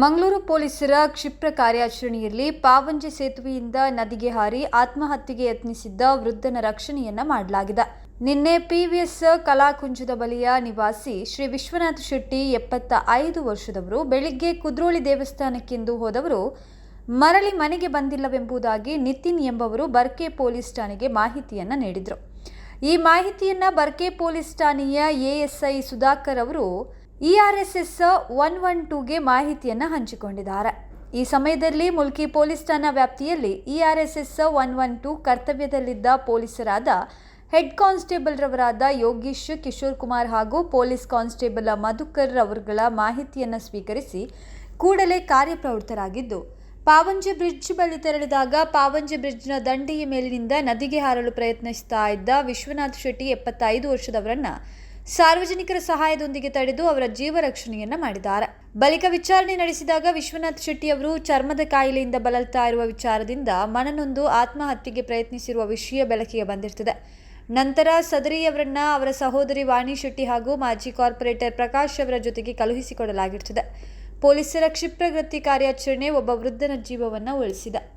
ಮಂಗಳೂರು ಪೊಲೀಸರ ಕ್ಷಿಪ್ರ ಕಾರ್ಯಾಚರಣೆಯಲ್ಲಿ ಪಾವಂಜೆ ಸೇತುವೆಯಿಂದ ನದಿಗೆ ಹಾರಿ ಆತ್ಮಹತ್ಯೆಗೆ ಯತ್ನಿಸಿದ್ದ ವೃದ್ಧನ ರಕ್ಷಣೆಯನ್ನ ಮಾಡಲಾಗಿದೆ. ನಿನ್ನೆ ಪಿವಿಎಸ್ ಕಲಾಕುಂಜದ ಬಳಿಯ ನಿವಾಸಿ ಶ್ರೀ ವಿಶ್ವನಾಥ ಶೆಟ್ಟಿ ಎಪ್ಪತ್ತ ಐದು ವರ್ಷದವರು ಬೆಳಿಗ್ಗೆ ಕುದ್ರೋಳಿ ದೇವಸ್ಥಾನಕ್ಕೆಂದು ಹೋದವರು ಮರಳಿ ಮನೆಗೆ ಬಂದಿಲ್ಲವೆಂಬುದಾಗಿ ನಿತಿನ್ ಎಂಬವರು ಬರ್ಕೆ ಪೊಲೀಸ್ ಠಾಣೆಗೆ ಮಾಹಿತಿಯನ್ನ ನೀಡಿದರು. ಈ ಮಾಹಿತಿಯನ್ನ ಬರ್ಕೆ ಪೊಲೀಸ್ ಠಾಣೆಯ ಎಎಸ್ಐ ಸುಧಾಕರ್ ಅವರು ಇಆರ್ಎಸ್ಎಸ್ ಒನ್ ಒನ್ ಟೂಗೆ ಮಾಹಿತಿಯನ್ನು ಹಂಚಿಕೊಂಡಿದ್ದಾರೆ. ಈ ಸಮಯದಲ್ಲಿ ಮುಲ್ಕಿ ಪೊಲೀಸ್ ಠಾಣಾ ವ್ಯಾಪ್ತಿಯಲ್ಲಿ ಇಆರ್ಎಸ್ಎಸ್ ಒನ್ ಒನ್ ಟೂ ಕರ್ತವ್ಯದಲ್ಲಿದ್ದ ಪೊಲೀಸರಾದ ಹೆಡ್ ಕಾನ್ಸ್ಟೇಬಲ್ ರವರಾದ ಯೋಗೀಶ್ ಕಿಶೋರ್ ಕುಮಾರ್ ಹಾಗೂ ಪೊಲೀಸ್ ಕಾನ್ಸ್ಟೇಬಲ್ ಮಧುಕರ್ ಅವರುಗಳ ಮಾಹಿತಿಯನ್ನು ಸ್ವೀಕರಿಸಿ ಕೂಡಲೇ ಕಾರ್ಯಪ್ರವೃತ್ತರಾಗಿದ್ದು, ಪಾವಂಜೆ ಬ್ರಿಡ್ಜ್ ಬಳಿ ತೆರಳಿದಾಗ ಪಾವಂಜೆ ಬ್ರಿಡ್ಜ್ನ ದಂಡೆಯ ಮೇಲಿನಿಂದ ನದಿಗೆ ಹಾರಲು ಪ್ರಯತ್ನಿಸುತ್ತಾ ಇದ್ದ ವಿಶ್ವನಾಥ್ ಶೆಟ್ಟಿ ಎಪ್ಪತ್ತೈದು ವರ್ಷದವರನ್ನ ಸಾರ್ವಜನಿಕರ ಸಹಾಯದೊಂದಿಗೆ ತಡೆದು ಅವರ ಜೀವ ರಕ್ಷಣೆಯನ್ನ ಮಾಡಿದ್ದಾರೆ. ಬಳಿಕ ವಿಚಾರಣೆ ನಡೆಸಿದಾಗ ವಿಶ್ವನಾಥ್ ಶೆಟ್ಟಿ ಅವರು ಚರ್ಮದ ಕಾಯಿಲೆಯಿಂದ ಬಳಲ್ತಾ ಇರುವ ವಿಚಾರದಿಂದ ಮನನೊಂದು ಆತ್ಮಹತ್ಯೆಗೆ ಪ್ರಯತ್ನಿಸಿರುವ ವಿಷಯ ಬೆಳಕಿಗೆ ಬಂದಿರ್ತದೆ. ನಂತರ ಸದರಿಯವರನ್ನ ಅವರ ಸಹೋದರಿ ವಾಣಿ ಶೆಟ್ಟಿ ಹಾಗೂ ಮಾಜಿ ಕಾರ್ಪೊರೇಟರ್ ಪ್ರಕಾಶ್ ಅವರ ಜೊತೆಗೆ ಕಳುಹಿಸಿಕೊಡಲಾಗಿರ್ತದೆ. ಪೊಲೀಸರ ಕ್ಷಿಪ್ರಗತಿ ಕಾರ್ಯಾಚರಣೆ ಒಬ್ಬ ವೃದ್ಧನ ಜೀವವನ್ನು ಉಳಿಸಿದೆ.